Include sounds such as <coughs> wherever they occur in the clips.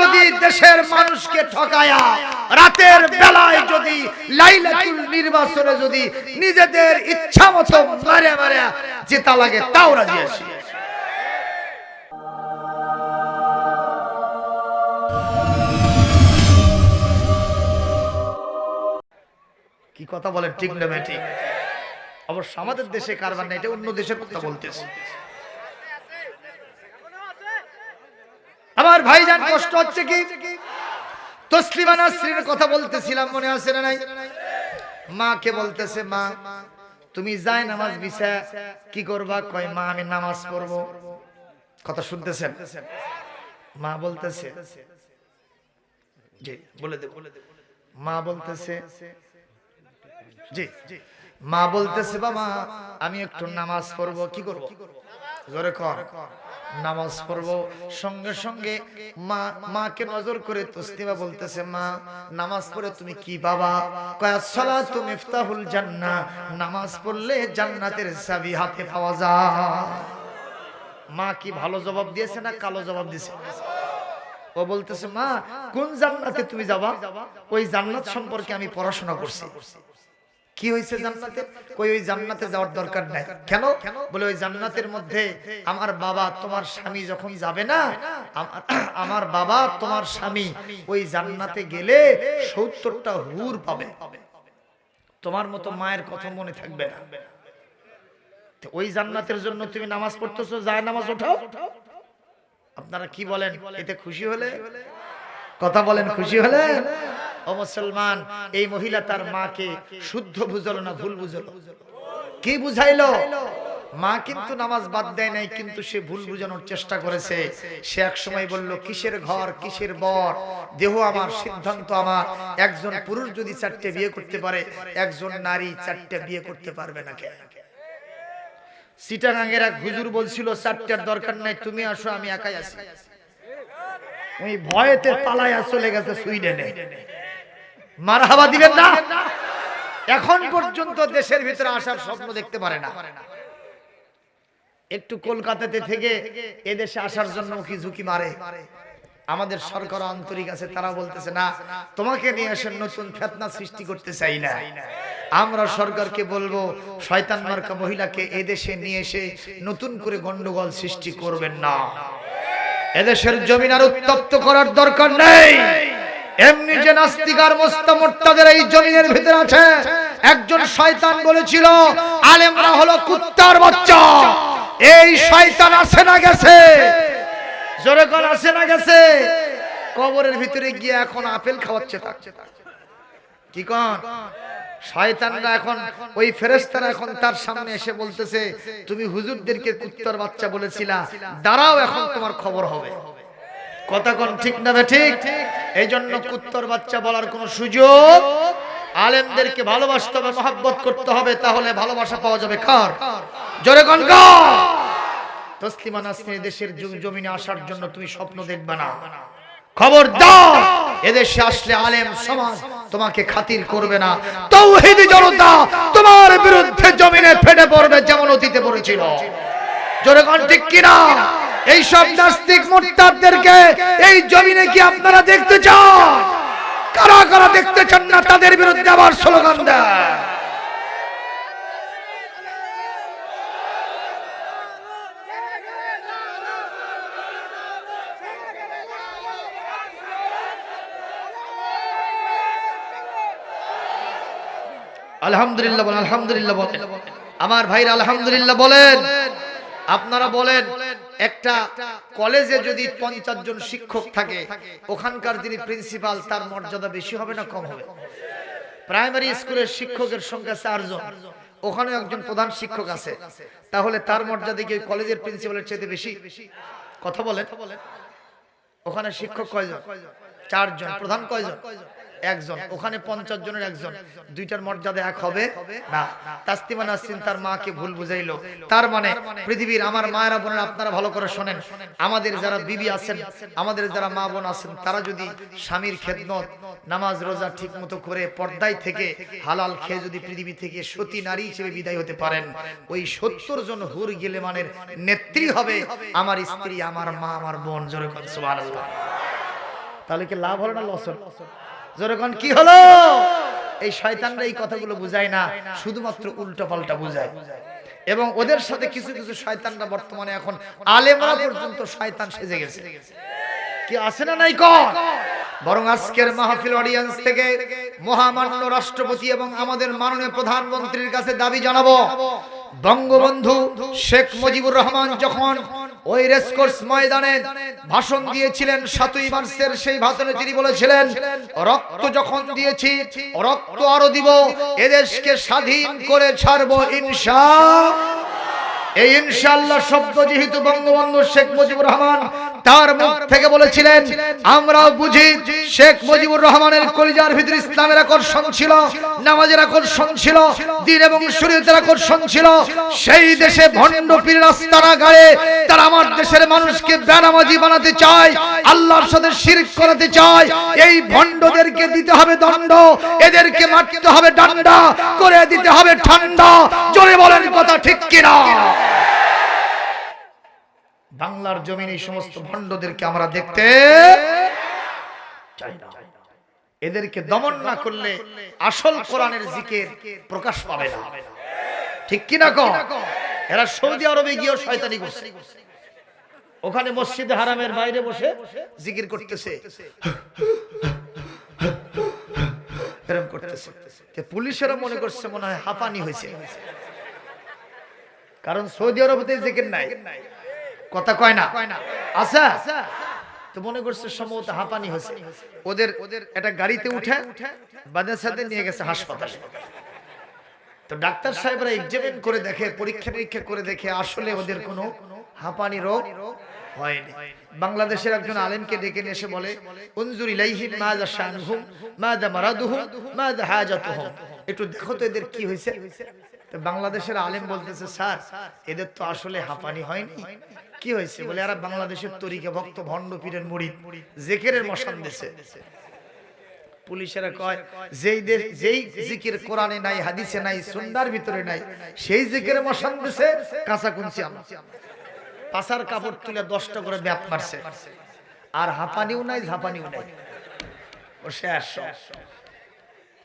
যদি দেশের মানুষকে ঠকায়া, রাতের বেলায় যদি লাইলাতুল নির্বাচনে যদি নিজেদের ইচ্ছা মতো মারে মারে জেতা লাগে, তাও রাজি আছি। কি কথা বলেন ঠিক না ঠিক অবশ্য আমাদের দেশে কারবার নেই, এটা অন্য দেশের কথা বলতেছে। আমার ভাইজান কষ্ট হচ্ছে কি? তসলিমা নাসরিনের কথা বলতেছিলাম, মনে আছে না নাই? মাকে বলতেছে, মা, তুমি যাই নামাজ বিছা কি করবা? কয়, মা, আমি নামাজ পড়ব। কথা শুনতেছেন? মা বলতেছে, জি, বলে দে মা বলতেছে জি। মা বলতেছে, বাবা, আমি একটু নামাজ পড়ব, কি করব? জোরে কর। নামাজ পড়ব। সঙ্গে সঙ্গে মা, মাকে নজর করে তসলিমা বলতেছে, মা, নামাজ পড়ে তুমি কি বাবা? কয়া সালাতু মিফতাহুল জান্নাহ। নামাজ পড়লে জান্নাতের চাবি হাতে পাওয়া যায়। মা কি ভালো জবাব দিয়েছে না কালো জবাব দিয়েছে? ও বলতেছে, মা, কোন জান্নাতে তুমি যাবা? ওই জান্নাত সম্পর্কে আমি পড়াশোনা করছি। কি হয়েছে জান্নাতে? কই ওই জান্নাতে যাওয়ার দরকার নাই। কেন? বলে ওই জান্নাতের মধ্যে আমার বাবা তোমার স্বামী যখন যাবে না <coughs> আমার- বাবা তোমার স্বামী ওই জান্নাতে গেলে সত্তরটা হুর পাবে। তোমার মতো মায়ের কথা মনে থাকবে না। ওই জান্নাতের জন্য তুমি নামাজ পড়তেছো, যায় নামাজ ওঠাও। আপনারা কি বলেন? এতে খুশি হলে? কথা বলেন, খুশি হলে? ও মুসলমান, এই মহিলা তার মাকে শুদ্ধ বুঝলো না ভুল বুঝলো? কি বুঝাইলো? মা কিন্তু নামাজ বাদ দেয় নাই, কিন্তু সে ভুল বুঝানোর চেষ্টা করেছে। সে এক সময় বলল, কিসের ঘর, কিসের বর? দেহ আমার, সিদ্ধান্ত আমার। একজন পুরুষ যদি চারটে বিয়ে করতে পারে, একজন নারী চারটে বিয়ে করতে পারবে না কেন? সিটাগাঙ্গের এক হুজুর বলছিল, চারটার দরকার নাই, তুমি আসো, আমি একাই আছি। ওই ভয়েতে পালায়া চলে গেছে সুইডেনে। মারহাবা দিবেন না? এখন পর্যন্ত দেশের ভিতরে আসার স্বপ্ন দেখতে পারে না। একটু কলকাতাতে থেকে এদেশে আসার জন্য কি ঝুঁকি মারে? আমাদের সরকার আন্তরিক আছে তারা বলতেছে না তোমাকে নিয়ে এসে নতুন ফেতনা সৃষ্টি করতে চাই না। আমরা সরকারকে বলব শয়তান মার্কা মহিলাকে এদেশে নিয়ে এসে নতুন করে গন্ডগোল সৃষ্টি করবেন না। এদেশের জমিন আর উত্তপ্ত করার দরকার নেই। এমনি যে নাস্তিকার মোস্তামোর্তাদের এই জমিনের ভিতরে আছে, একজন শয়তান বলেছিল, আলেমরা হলো কুত্তার বাচ্চা। এই শয়তান আছে না গেছে। জোরে কোন আছে না গেছে। কবরের ভিতরে গিয়ে এখন আপেল খাওয়াচ্ছে থাকছে কি কন? শয়তানরা এখন, ওই ফেরেশতারা এখন তার সামনে এসে বলতেছে, তুমি হুজুরদেরকে কুত্তার বাচ্চা বলেছিলা। দাঁড়াও, এখন তোমার খবর হবে। কথা কোন ঠিক না ঠিক? এই জন্য কুত্তর বাচ্চা বলার কোনো সুযোগ? আলেমদেরকে ভালোবাসতে হবে মহাব্বত করতে হবে তাহলে ভালোবাসা পাওয়া যাবে কার? জোরে কোন তসলিমা নাসরিন দেশের জমিনে আসার জন্য তুমি স্বপ্ন দেখবে না। খবরদার! এদেশে আসলে আলেম সমাজ তোমাকে খাতির করবে না। তৌহিদি জনতা তোমার বিরুদ্ধে জমিনে ফেটে পড়বে যেমন অতীতে পড়েছিল। জোরে কোন? ঠিক কিনা? এই সব নাস্তিক মুরতাদদেরকে এই জমিনে কি আপনারা দেখতে চান? কারা কারা দেখতে চান না তাদের বিরুদ্ধে আবার স্লোগান দেয়? আলহামদুলিল্লাহ বলেন আলহামদুলিল্লাহ বলেন। আমার ভাইরা আলহামদুলিল্লাহ বলেন। আপনারা বলেন। একটা কলেজে যদি পঞ্চাশ জন শিক্ষক থাকে, ওখানকার যিনি প্রিন্সিপাল তার মর্যাদা বেশি হবে না কম হবে? প্রাইমারি স্কুলের শিক্ষকের সংখ্যা চারজন ওখানে একজন প্রধান শিক্ষক আছে। তাহলে তার মর্যাদা কি কলেজের প্রিন্সিপালের চেয়ে বেশি? কথা বলেন। ওখানে শিক্ষক কয়জন? চারজন, প্রধান কয়জন? একজন ওখানে পঞ্চাশ জনের একজন। দুইটার মর্যাদা এক হবে? না। তাস্তিমা নাসরিন তার মাকে ভুল বুঝাইলো। তার মানে পৃথিবীর আমার মায়েরা বোনেরা আপনারা ভালো করে শোনেন। আমাদের যারা বিবি আছেন আমাদের যারা মা বোন আছেন তারা যদি স্বামীর খেদমত নামাজ রোজা ঠিক মতো করে পর্দায় থেকে হালাল খেয়ে যদি পৃথিবী থেকে সতী নারী হিসেবে বিদায় হতে পারেন। ওই সত্তর জন হুর গেলে মানের নেত্রী হবে আমার স্ত্রী আমার মা আমার বোন। জোরে সুবহানাল্লাহ তাহলে কি লাভ হলো না লস হলো যেরকম কি হলো? এই শয়তানরা এই কথাগুলো বুঝায় না, শুধুমাত্র উল্টো পাল্টা বুঝায়। এবং ওদের সাথে কিছু কিছু শয়তানরা বর্তমানে এখন আলেমরা পর্যন্ত শয়তান সেজে গেছে। কি আছে না নাই কন বরং আজকের মাহফিল অডিয়েন্স থেকে মহামান্য রাষ্ট্রপতি এবং আমাদের মাননীয় প্রধানমন্ত্রীর কাছে দাবি জানাব, বঙ্গবন্ধু শেখ মুজিবুর রহমান যখন ওই রেসকোর্স ময়দানে ভাষণ দিয়েছিলেন সাতই মার্চের সেই ভাষণে তিনি বলেছিলেন, রক্ত যখন দিয়েছি, রক্ত আরও দিব, এদেশকে স্বাধীন করে ছাড়ব ইনশা এই ইনশাআল্লাহ শব্দ যেহেতু বঙ্গবন্ধু শেখ মুজিবুর রহমান তার মুখ থেকে বলেছিলেন, আমরাও বুঝি শেখ মুজিবুর রহমানের কলিজার ভিতরে ইসলামের আকর্ষণ ছিল, নামাজের আকর্ষণ ছিল, দিন এবং শরীয়তের আকর্ষণ ছিল। সেই দেশে ভণ্ড পীর রাস্তারা গায়ে তারা আমার দেশের মানুষকে বেনামাজি বানাতে চায়, আল্লাহর সাথে শিরক করাতে চায়। এই ভণ্ডদেরকে দিতে হবে দণ্ড, এদেরকে মারতে হবে ডান্ডা, করে দিতে হবে ঠান্ডা। জোরে বলেন কথা ঠিক কিনা? বাংলার জমিন এই সমস্ত ভণ্ডদেরকে আমরা দেখতে চাই না। এদেরকে দমন না করলে আসল কোরআনের জিকের প্রকাশ পাবে না। ঠিক কিনা কো এরা সৌদি আরবে গিয়েও শয়তানি করছে। ওখানে মসজিদে হারামের বাইরে বসে জিকির করতেছে। এরকম করতেছে। তে পুলিশেরও মনে করছে মনে হয় হাঁপানি হয়েছে। কারণ সৌদি আরবতে জিকির নাই। কথা কয় না? আচ্ছা। তো মনে করছে সম্ভবত হাঁপানি হয়েছে। ওদের ওদের একটা গাড়িতে উঠে বাজার সাথে নিয়ে গেছে হাসপাতালে। তো ডাক্তার সাহেবরা এক্সামিন করে দেখে, পরীক্ষা নিরীক্ষা করে দেখে আসলে ওদের কোনো হাঁপানি রোগ হয়নি। বাংলাদেশের একজন আলেমকে ডেকে নিয়ে এসে বলে, উনজুর ইলাইহিম মাযা শানুহুম, মাযা মারাদুহুম, মাযা হাজাতুহুম। একটু দেখো তো এদের কি হয়েছে। তো বাংলাদেশের আলেম বলতেছে, স্যার, এদের তো আসলে হাঁপানি হয়নি। কি হয়েছে? বলে এরা বাংলাদেশের তরিকা ভক্ত ভণ্ড পীরের মুড়ি জেকেরের মশান দিছে। পুলিশেরা কয়, যেই যেই জিকির কোরআনে নাই, হাদিসে নাই ভিতরে নাই, সেই মশান দিছে কাঁচা কুঞ্চি পাশার কাপড় তুলে দশটা করে ব্যাপ মারছে। আর হাঁপানিও নাই, ঝাপানিও নাই। ও শেষ।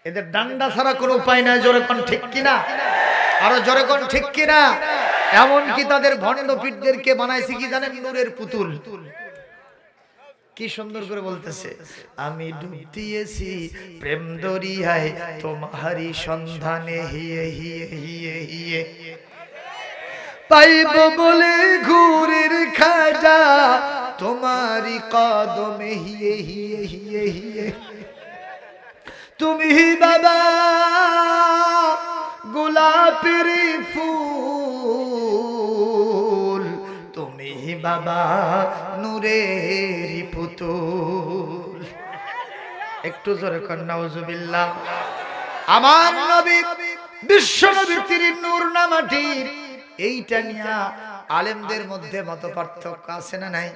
এদের ডান্ডা ছাড়া কোনো উপায় নাই, জোরে কোন ঠিক কিনা? আরও জোরে কোন ঠিক কিনা? এমন কি তাদের ভণ্ড পীঠদেরকে বানাইছে কি জানেন? নূরের পুতুল। কি সুন্দর করে বলতেছে আমি ডুব দিয়েছি প্রেম দরিয়ায় তোমারই সন্ধানে হিয়ে হিয়ে হিয়ে। হিয়ে। পাইব বলে ঘুরের খাজা তোমারই কদমে হিয়ে হিয়ে হিয়ে হিয়ে। তুমি বাবা গোলাপের ফুল বাবা নূরের পুতুল। একটু জোরে কন্যা নাউজুবিল্লাহ। আমার নবী, বিশ্ব নবী তিনি নূর নামাটির এইটা নিয়া আলেমদের মধ্যে মত পার্থক্য আছে না নাই?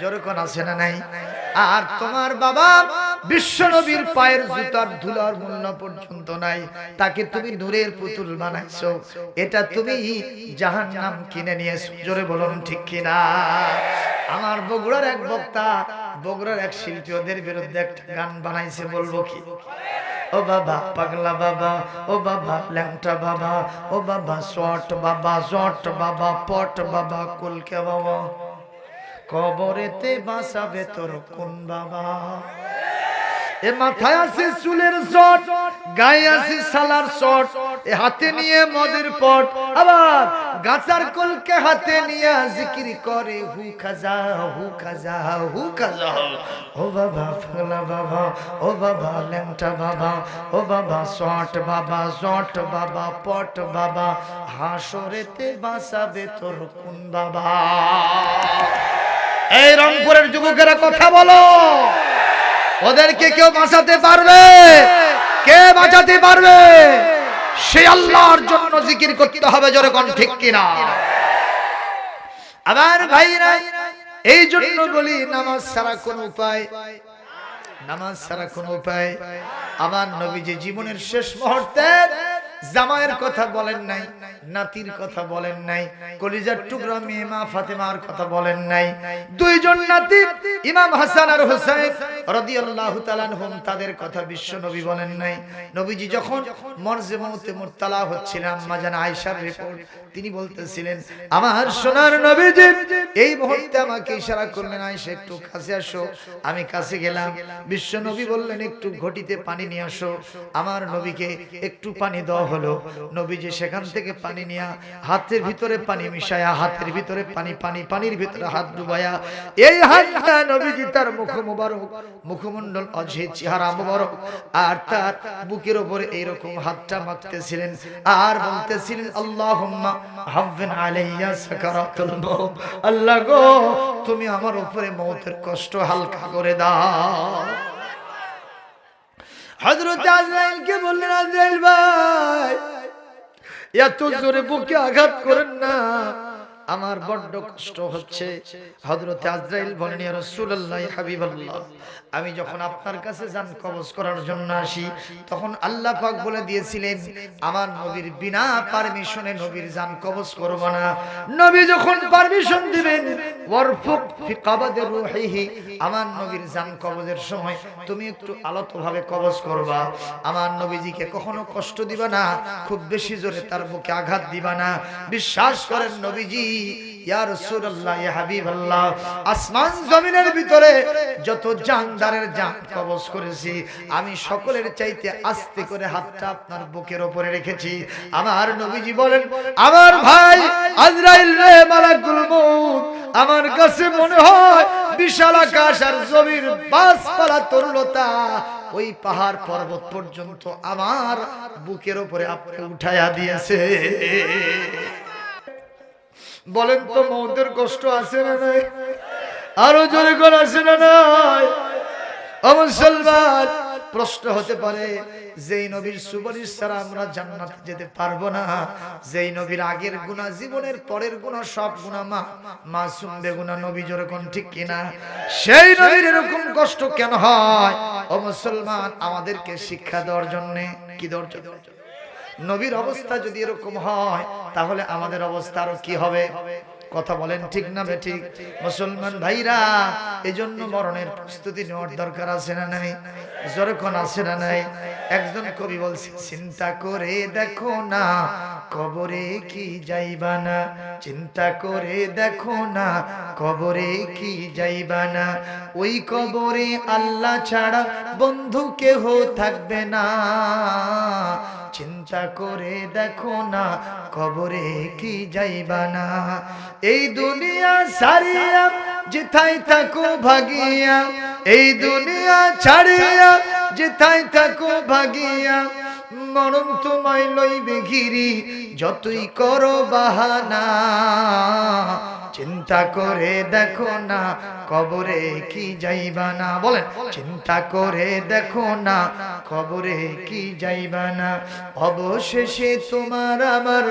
যেরকম আছে না নাই? আর তোমার বাবা বিশ্ব নবীর পায়ের জুতার ধুলার মূল্য পর্যন্ত নাই। তাকে তুমি নূরের পুতুল বানাইছো। এটা তুমি জাহান নাম কিনে নিয়েছো। জোরে বলুন ঠিক কিনা? আমার বগুড়ার এক বক্তা, বগুড়ার এক শিল্পী ওদের বিরুদ্ধে একটা গান বানাইছে, বলব কি? ও বাবা, পাগলা বাবা, ও বাবা, ল্যাংটা বাবা, ও বাবা শট বাবা শট বাবা, পট বাবা, কুলকে বাবা। কবরেতে বাঁচাবে তোর কোন বাবা? এ মাথায় আছে চুলের শট গায়ে আছে সালার শট এ হাতে নিয়ে মদের পট। আবার গাছার কলকে হাতে নিয়ে জিকির করে, হু খাজা হু খাজা হু খাজা। ও বাবা ফাগলা বাবা, ও বাবা, ল্যাংটা বাবা, ও বাবা শট বাবা শট বাবা, পট বাবা, হাসরেতে বাঁচাবে তোর কোন বাবা? এই রংপুরের যুবকেরা কথা বলো। ওদেরকে কেউ বাঁচাতে পারবে? কে বাঁচাতে পারবে? সে আল্লাহর জন্য জিকির করতে হবে জোরে কোন ঠিক কিনা? আবার ভাইরা, এই জন্য বলি নামাজ ছাড়া কোন উপায়, নামাজ ছাড়া কোন উপায়। আমার নবী যে জীবনের শেষ মুহূর্তে জামাইয়ের কথা বলেন নাই। নাতির কথা বলেন নাই কলিজার টুকরা মেয়ে মা ফাতেমার কথা বলেন নাই। দুইজন নাতি ইমাম হাসান আর হোসেন রাদিয়াল্লাহু তাআলা আনহুম তাদের কথা বিশ্ব নবী বলেন নাই। নবীজি যখন মরজে মউতে মুরতালা হচ্ছিলেন আম্মা জান আয়েশার রিপোর্ট তিনি বলতেছিলেন আমার সোনার নবীজি এই মুহূর্তে আমাকে ইশারা করলেন আয়েশা একটু কাছে আসো আমি কাছে গেলাম বিশ্ব নবী বললেন একটু ঘটিতে পানি নিয়ে আসো আমার নবীকে একটু পানি দেওয়া হলো নবীজি সেখান থেকে পানি নিয়ে হাতের ভিতরে পানি মিশায়া হাতের ভিতরে পানি পানি, পানির ভিতরে হাত ডুবায়া এই হাতটা নবীজি তার মুখ মুবারক, মুখমণ্ডল অঝে, চেহারা মুবারক, আর তার বুকের উপরে এইরকম হাতটা মাখতেছিলেন আর বলতেছিলেন, আল্লাহুম্মা হাফিন আলাইয়া সাকারাতুল মউত। আল্লাহ গো, তুমি আমার উপরে মৌতের কষ্ট হালকা করে দাও। হযরত আজরাইলকে বললেন, আজরাইল ভাই এত জোরে বুকে আঘাত করেন না আমার বড্ড কষ্ট হচ্ছে। হযরত আজরাইল বলেন রাসূলুল্লাহ, হাবিবাল্লাহ, আমি যখন আপনার কাছে যান কবজ করার জন্য আসি, তখন আল্লাহ পাক বলে দিয়েছিলেন, আমার নবীর বিনা পারমিশনে নবীর যান কবজ করব না। নবী যখন পারমিশন দিবেন, ওয়ারফুক ফি কাবাদি রূহিহি আমার নবীর যান কবজের সময় তুমি একটু আলতভাবে কবজ করবা। আমার নবীজিকে কখনো কষ্ট দিবা না, খুব বেশি জোরে তার বুকে আঘাত দিবা না। বিশ্বাস করেন নবীজি জমিনের ভিতরে যত আমি সকলের চাইতে আস্তে করে বুকের রেখেছি। আমার আমার ভাই আমার কাছে মনে হয় বিশাল আকাশ আর জমির বাসপালা তরুলতা, ওই পাহাড় পর্বত পর্যন্ত আমার বুকের উপরে আপনি উঠাইয়া দিয়েছে। বলেন তো মৌতের কষ্ট আছে না নাই? আরও জোরে করে আছে না নাই? মুসলমান প্রশ্ন হতে পারে, যেই নবীর সুপারিশ ছাড়া আমরা জান্নাতে যেতে পারব না। যেই নবীর আগের গুণা জীবনের পরের গুণা সব গুণা মা মাসুম বেগুনা নবী যেরকম ঠিক কিনা? সেই নবীর এরকম কষ্ট কেন হয়? ও মুসলমান আমাদেরকে শিক্ষা দেওয়ার জন্য কি দরজা? দেওয়ার জন্য নবীর অবস্থা যদি এরকম হয়, তাহলে আমাদের অবস্থা আরও কি হবে? কথা বলেন ঠিক না বে ঠিক? মুসলমান ভাইরা, এজন্য মরণের প্রস্তুতি নেওয়ার দরকার আছে না নাই? যখন আছে না নাই? একজন কবি বলছে, চিন্তা করে দেখো না কবরে কি যাইবা না চিন্তা করে দেখো না, কবরে কি যাইবা না ওই কবরে আল্লাহ ছাড়া বন্ধু কেহ থাকবে না। চিন্তা করে দেখো না, কবরে কি যাইবা না এই দুনিয়া সারিয়া যেথায় থাকো ভাগিয়া, এই দুনিয়া ছাড়িয়া যেথায় থাকো ভাগিয়া মরণ তোমায় লইবে ঘিরি, যতই করো বাহানা। চিন্তা করে দেখো না, কবরে কি যাইবা না। বলেন, চিন্তা করে দেখো না, কবরে কি যাইবা না। অবশেষে তোমার আমার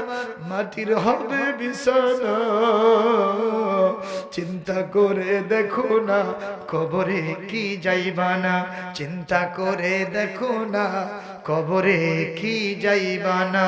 মাটির হবে বিছানা। চিন্তা করে দেখো না, কবরে কি যাইবা না। চিন্তা করে দেখো না কবরে কি যাইবা না?